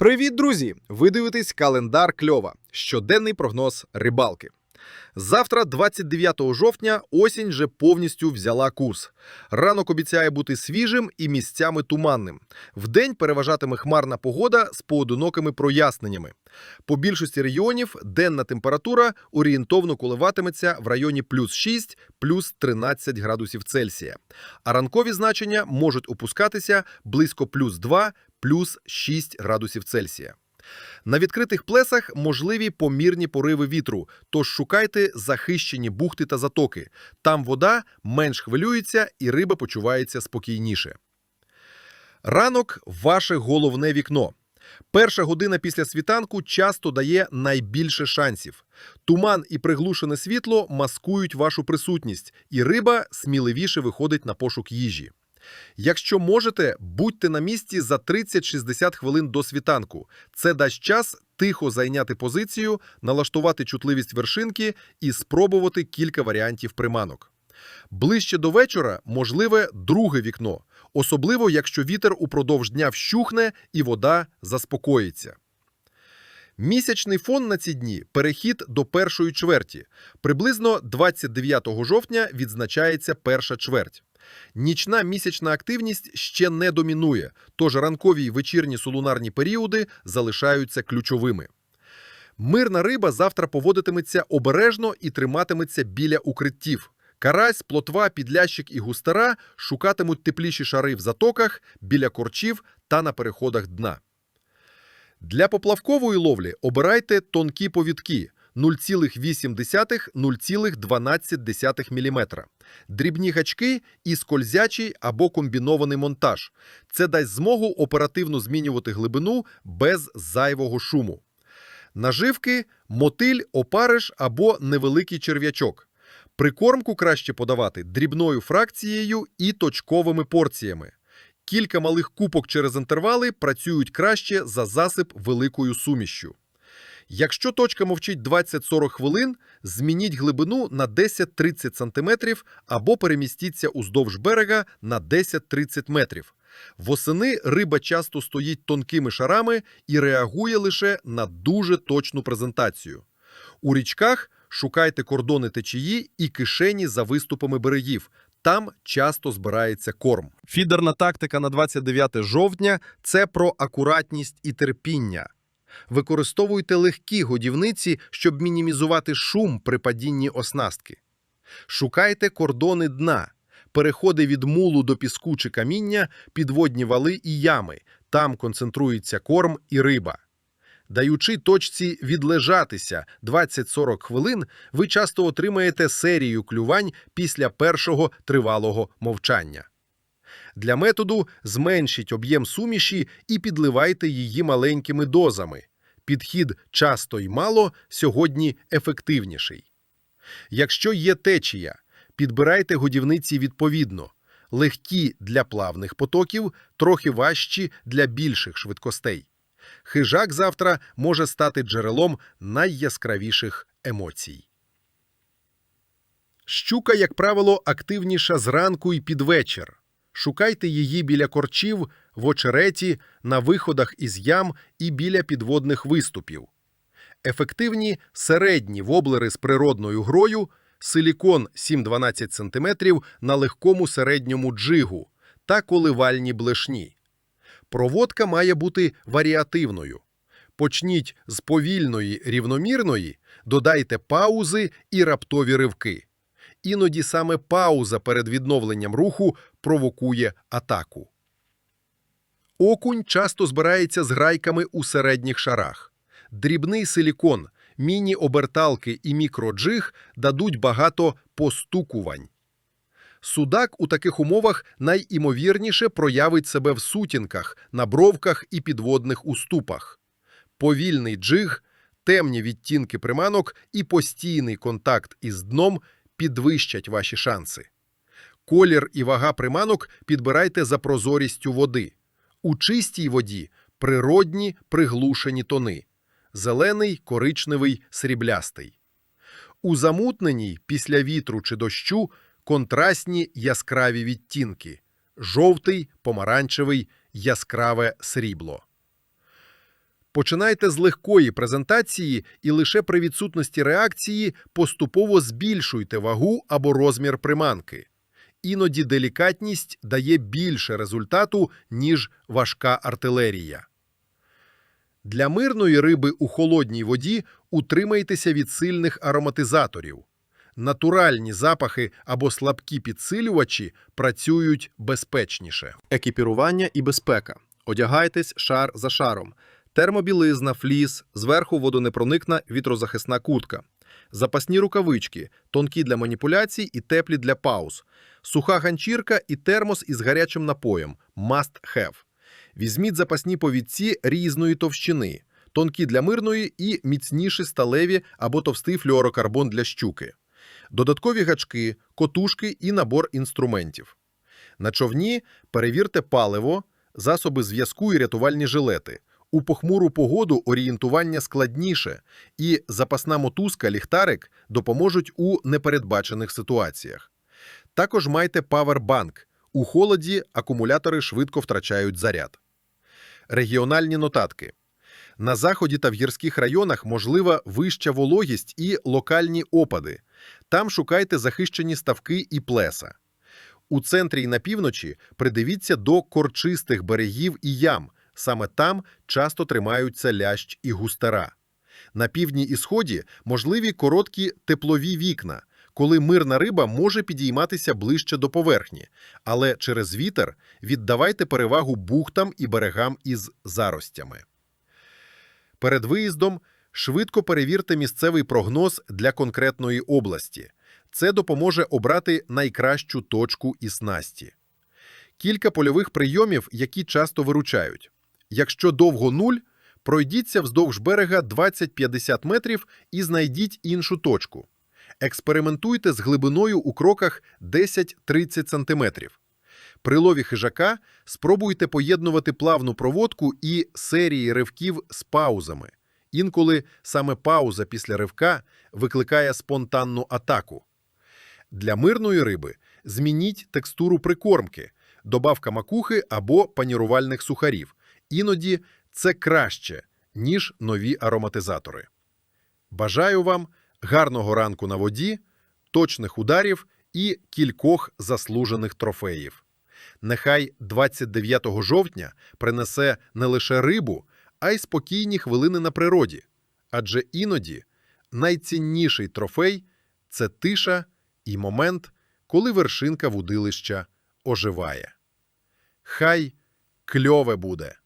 Привіт, друзі! Ви дивитесь календар кльова. Щоденний прогноз рибалки. Завтра, 29 жовтня, осінь вже повністю взяла курс. Ранок обіцяє бути свіжим і місцями туманним. Вдень переважатиме хмарна погода з поодинокими проясненнями. По більшості регіонів денна температура орієнтовно коливатиметься в районі плюс 6, плюс 13 градусів Цельсія. А ранкові значення можуть опускатися близько плюс 2, плюс 6 градусів Цельсія. На відкритих плесах можливі помірні пориви вітру, тож шукайте захищені бухти та затоки. Там вода менш хвилюється і риба почувається спокійніше. Ранок ваше головне вікно. Перша година після світанку часто дає найбільше шансів. Туман і приглушене світло маскують вашу присутність, і риба сміливіше виходить на пошук їжі. Якщо можете, будьте на місці за 30-60 хвилин до світанку. Це дасть час тихо зайняти позицію, налаштувати чутливість вершинки і спробувати кілька варіантів приманок. Ближче до вечора можливе друге вікно, особливо якщо вітер упродовж дня вщухне і вода заспокоїться. Місячний фон на ці дні перехід до першої чверті. Приблизно 29 жовтня відзначається перша чверть. Нічна місячна активність ще не домінує, тож ранкові й вечірні солунарні періоди залишаються ключовими. Мирна риба завтра поводитиметься обережно і триматиметься біля укриттів. Карась, плотва, підлящик і густера шукатимуть тепліші шари в затоках, біля корчів та на переходах дна. Для поплавкової ловлі обирайте тонкі повідки 0,8-0,12 мм. Дрібні гачки і скользячий або комбінований монтаж. Це дасть змогу оперативно змінювати глибину без зайвого шуму. Наживки мотиль, опариш або невеликий черв'ячок. Прикормку краще подавати дрібною фракцією і точковими порціями. Кілька малих купок через інтервали працюють краще за засип великою сумішшю. Якщо точка мовчить 20-40 хвилин, змініть глибину на 10-30 см або перемістіться уздовж берега на 10-30 метрів. Восени риба часто стоїть тонкими шарами і реагує лише на дуже точну презентацію. У річках шукайте кордони течії і кишені за виступами берегів. Там часто збирається корм. Фідерна тактика на 29 жовтня це про акуратність і терпіння. Використовуйте легкі годівниці, щоб мінімізувати шум при падінні оснастки. Шукайте кордони дна, переходи від мулу до піску чи каміння, підводні вали і ями. Там концентрується корм і риба. Даючи точці відлежатися 20-40 хвилин, ви часто отримаєте серію клювань після першого тривалого мовчання. Для методу зменшіть об'єм суміші і підливайте її маленькими дозами. Підхід часто й мало сьогодні ефективніший. Якщо є течія, підбирайте годівниці відповідно. Легкі для плавних потоків, трохи важчі для більших швидкостей. Хижак завтра може стати джерелом найяскравіших емоцій. Щука, як правило, активніша зранку і під вечір. Шукайте її біля корчів, в очереті, на виходах із ям і біля підводних виступів. Ефективні середні воблери з природною грою, силікон 7-12 см на легкому середньому джигу та коливальні блешні. Проводка має бути варіативною. Почніть з повільної рівномірної, додайте паузи і раптові ривки. Іноді саме пауза перед відновленням руху провокує атаку. Окунь часто збирається з грайками у середніх шарах. Дрібний силікон, міні-оберталки і мікроджиг дадуть багато постукувань. Судак у таких умовах найімовірніше проявить себе в сутінках, на бровках і підводних уступах. Повільний джиг, темні відтінки приманок і постійний контакт із дном підвищать ваші шанси. Колір і вага приманок підбирайте за прозорістю води. У чистій воді природні приглушені тони зелений, коричневий, сріблястий. У замутненій після вітру чи дощу контрастні яскраві відтінки жовтий, помаранчевий, яскраве срібло. Починайте з легкої презентації і лише при відсутності реакції поступово збільшуйте вагу або розмір приманки. Іноді делікатність дає більше результату, ніж важка артилерія. Для мирної риби у холодній воді утримайтеся від сильних ароматизаторів. Натуральні запахи або слабкі підсилювачі працюють безпечніше. Екіпірування і безпека. Одягайтесь шар за шаром. Термобілизна, фліс, зверху водонепроникна вітрозахисна куртка. Запасні рукавички, тонкі для маніпуляцій і теплі для пауз. Суха ганчірка і термос із гарячим напоєм must have. Візьміть запасні повідці різної товщини, тонкі для мирної і міцніші сталеві або товстий флюорокарбон для щуки. Додаткові гачки, котушки і набор інструментів. На човні перевірте паливо, засоби зв'язку і рятувальні жилети. У похмуру погоду орієнтування складніше, і запасна мотузка ліхтарик допоможуть у непередбачених ситуаціях. Також майте павербанк. У холоді акумулятори швидко втрачають заряд. Регіональні нотатки. На заході та в гірських районах можлива вища вологість і локальні опади. Там шукайте захищені ставки і плеса. У центрі і на півночі придивіться до корчистих берегів і ям. Саме там часто тримаються лящ і густера. На півдні і сході можливі короткі теплові вікна, коли мирна риба може підійматися ближче до поверхні, але через вітер віддавайте перевагу бухтам і берегам із заростями. Перед виїздом швидко перевірте місцевий прогноз для конкретної області. Це допоможе обрати найкращу точку і снасті. Кілька польових прийомів, які часто виручають. Якщо довго нуль, пройдіться вздовж берега 20-50 метрів і знайдіть іншу точку. Експериментуйте з глибиною у кроках 10-30 см. При лові хижака спробуйте поєднувати плавну проводку і серії ривків з паузами. Інколи саме пауза після ривка викликає спонтанну атаку. Для мирної риби змініть текстуру прикормки, добавка макухи або панірувальних сухарів. Іноді це краще, ніж нові ароматизатори. Бажаю вам гарного ранку на воді, точних ударів і кількох заслужених трофеїв. Нехай 29 жовтня принесе не лише рибу, а й спокійні хвилини на природі. Адже іноді найцінніший трофей це тиша і момент, коли вершинка вудилища оживає. Хай кльове буде!